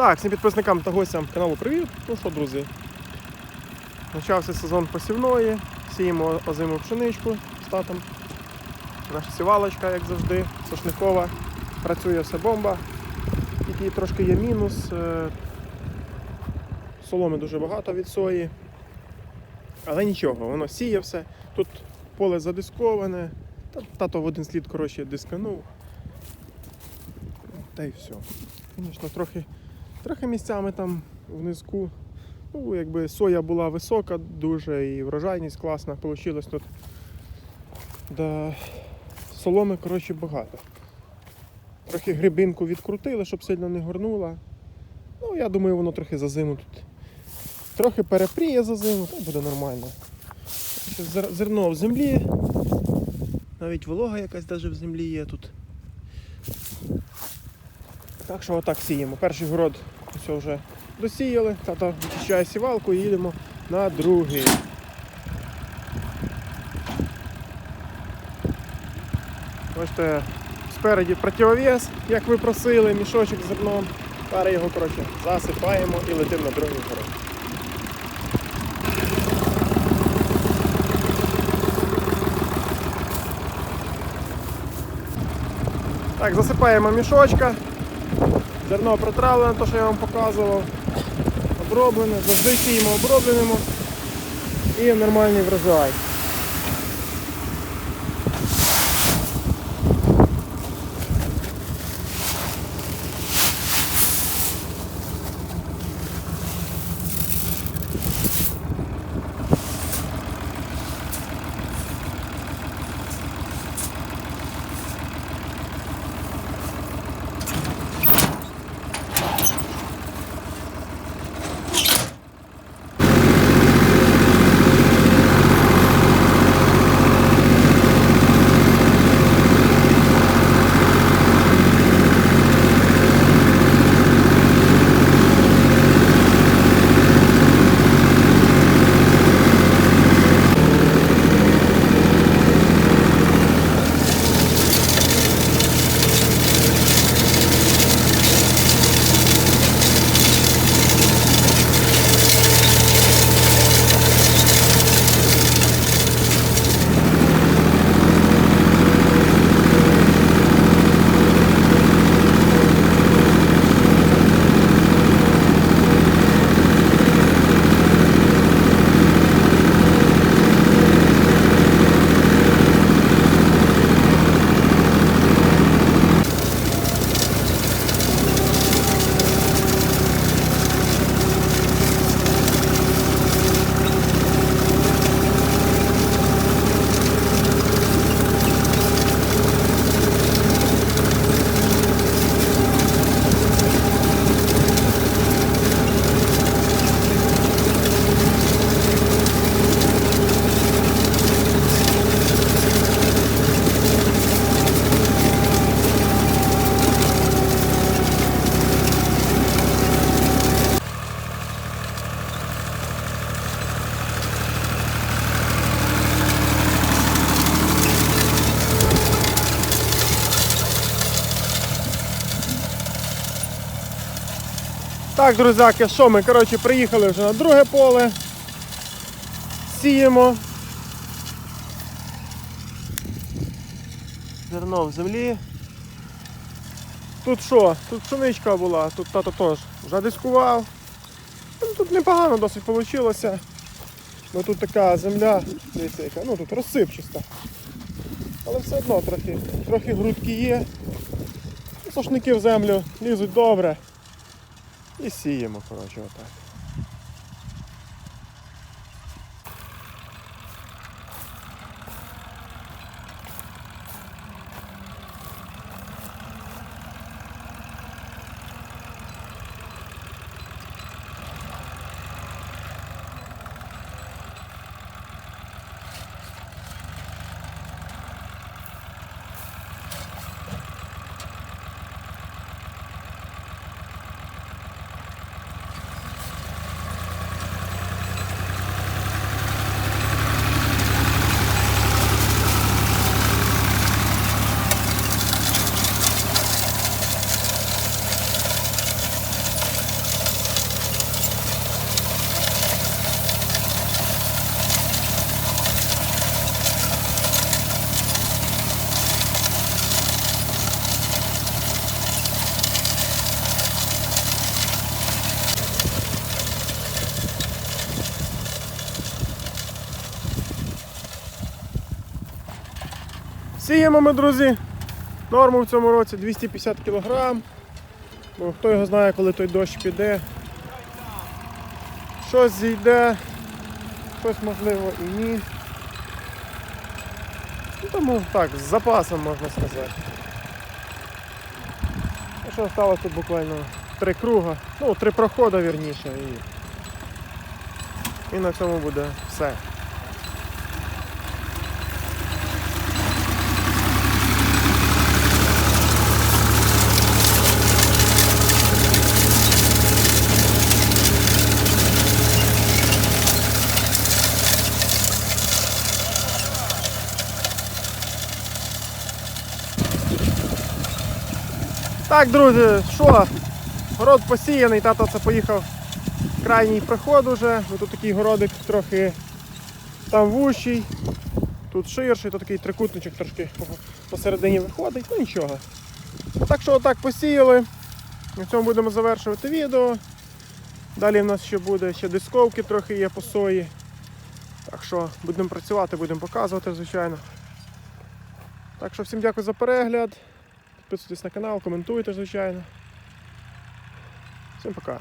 Так, всім підписникам та гостям каналу привіт. Ну що, друзі, почався сезон посівної, сіємо озиму пшеничку з татом. Наша сівалочка, як завжди, сошникова. Працює все бомба. Тільки трошки є мінус. е, Соломи дуже багато від сої. Але нічого, воно сіє все. Тут поле задисковане. Тато в один слід коротше, дисканув. Та й все. Звісно, трохи, трохи місцями там внизку. Ну, якби соя була висока, дуже і врожайність класна вийшла тут. Да, соломи, коротше, багато. Трохи грибинку відкрутили, щоб сильно не горнула. Ну, я думаю, воно трохи за зиму тут. Трохи перепріє за зиму, то буде нормально. Зерно в землі. Навіть волога якась навіть в землі є тут. Так що отак сіємо. Перший город все вже досіяли, тато вичищає сівалку і їдемо на другий. Бачите, спереді противовес, як ви просили, мішочок з зерном. Зараз його коротше, засипаємо і летимо на другий город. Так, засипаємо мішочка. Зерно протравлене, те, що я вам показував. Оброблене, завжди сіємо обробленому і нормальний врожай. Так, друзяки, що ми коротше, приїхали вже на друге поле. Сіємо. Зерно в землі. Тут що? Тут пшеничка була, тут тато теж задискував. Ну, Тут непогано досить вийшло. Бо тут така земля, дивіться, яка, ну тут розсипчаста. Але все одно трохи, трохи грудки є. Сошники в землю лізуть добре. І сіємо, коротше, отак. Сіємо ми, друзі. Норму в цьому році 250 кг. Бо хто його знає, коли той дощ піде. Щось зійде, щось можливо і ні. Ну, тому так, з запасом можна сказати. Ну, що осталось тут буквально три круга, ну, три проходи вірніше. І, і на цьому буде все. Так, друзі, що? Город посіяний, тато це поїхав крайній приход уже. Тут такий городик трохи там вущий, тут ширший, тут такий трикутничок трошки посередині виходить, ну нічого. Так що отак посіяли. На цьому будемо завершувати відео. Далі в нас ще буде ще дисковки трохи є по сої. Так що будемо працювати, будемо показувати, звичайно. Так що всім дякую за перегляд. Підписуйтесь на канал, коментуйте, звичайно. Всім пока.